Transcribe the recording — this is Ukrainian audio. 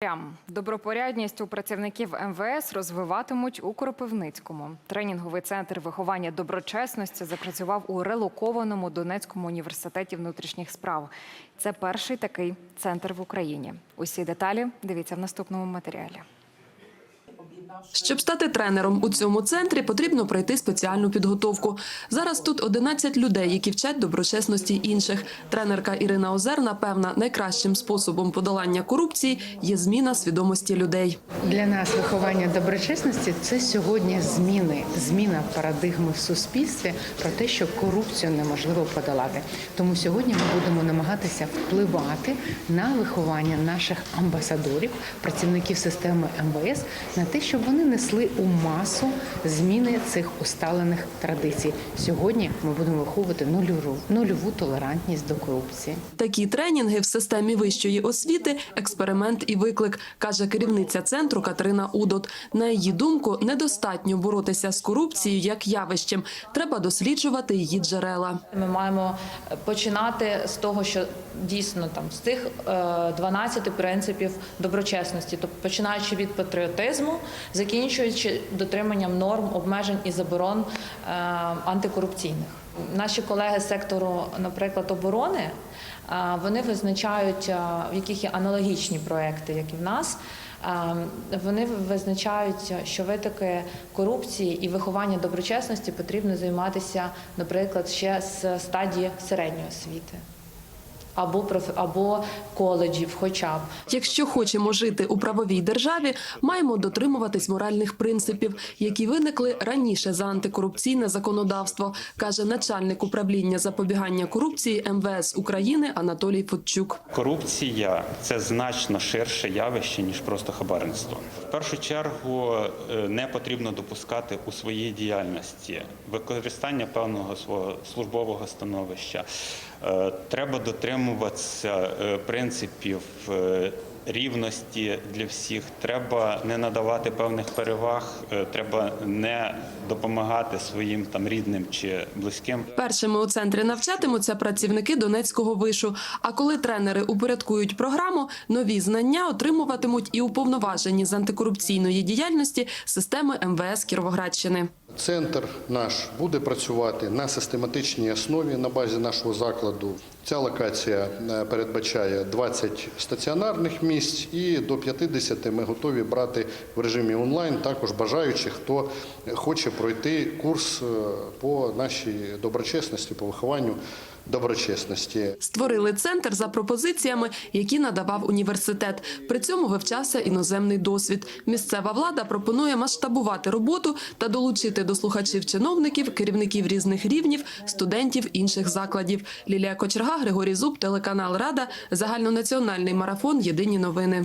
Прям добропорядність у працівників МВС розвиватимуть у Кропивницькому. Тренінговий центр виховання доброчесності запрацював у релокованому Донецькому університеті внутрішніх справ. Це перший такий центр в Україні. Усі деталі дивіться в наступному матеріалі. Щоб стати тренером у цьому центрі, потрібно пройти спеціальну підготовку. Зараз тут 11 людей, які вчать доброчесності інших. Тренерка Ірина Озерна певна, найкращим способом подолання корупції є зміна свідомості людей. Для нас виховання доброчесності це сьогодні зміни, зміна парадигми в суспільстві про те, що корупцію неможливо подолати. Тому сьогодні ми будемо намагатися впливати на виховання наших амбасадорів, працівників системи МВС, на те, щоб вони несли у масу зміни цих усталених традицій. Сьогодні ми будемо виховувати нульову, нульову толерантність до корупції. Такі тренінги в системі вищої освіти експеримент і виклик, каже керівниця центру Катерина Удот. На її думку, недостатньо боротися з корупцією як явищем. Треба досліджувати її джерела. Ми маємо починати з того, що дійсно там з цих е, 12 принципів доброчесності, тобто починаючи від патріотизму, закінчуючи дотриманням норм, обмежень і заборон е, антикорупційних. Наші колеги з сектору, наприклад, оборони, е, вони визначають, е, в яких є аналогічні проекти, як і в нас. Вони визначають, що витоки корупції і виховання доброчесності потрібно займатися, наприклад, ще з стадії середньої освіти або проф- або коледжів, хоча б. Якщо хочемо жити у правовій державі, маємо дотримуватись моральних принципів, які виникли раніше за антикорупційне законодавство, каже начальник управління запобігання корупції МВС України Анатолій Фотчук. Корупція це значно ширше явище ніж просто хабарництво. В першу чергу е, не потрібно допускати у своїй діяльності використання певного свого службового становища. Е, Треба дотримуватися е, принципів. е, Рівності для всіх треба не надавати певних переваг, е, треба не допомагати своїм там рідним чи близьким. Першими у центрі навчатимуться працівники Донецького вишу. А коли тренери упорядкують програму, нові знання отримуватимуть і уповноважені з антикорупційної діяльності системи МВС Кіровоградщини. Центр наш буде працювати на систематичній основі на базі нашого закладу. Ця локація е, передбачає 20 стаціонарних місць і до 50 ми готові брати в режимі онлайн також бажаючих, хто хоче пройти курс е, по нашій доброчесності, по вихованню доброчесності. Створили центр за пропозиціями, які надавав університет. При цьому вивчався іноземний досвід. Місцева влада пропонує масштабувати роботу та долучити до слухачів чиновників, керівників різних рівнів, студентів інших закладів. Лілія Кочерга, Григорій Зуб, телеканал Рада, загальнонаціональний марафон. Єдині новини.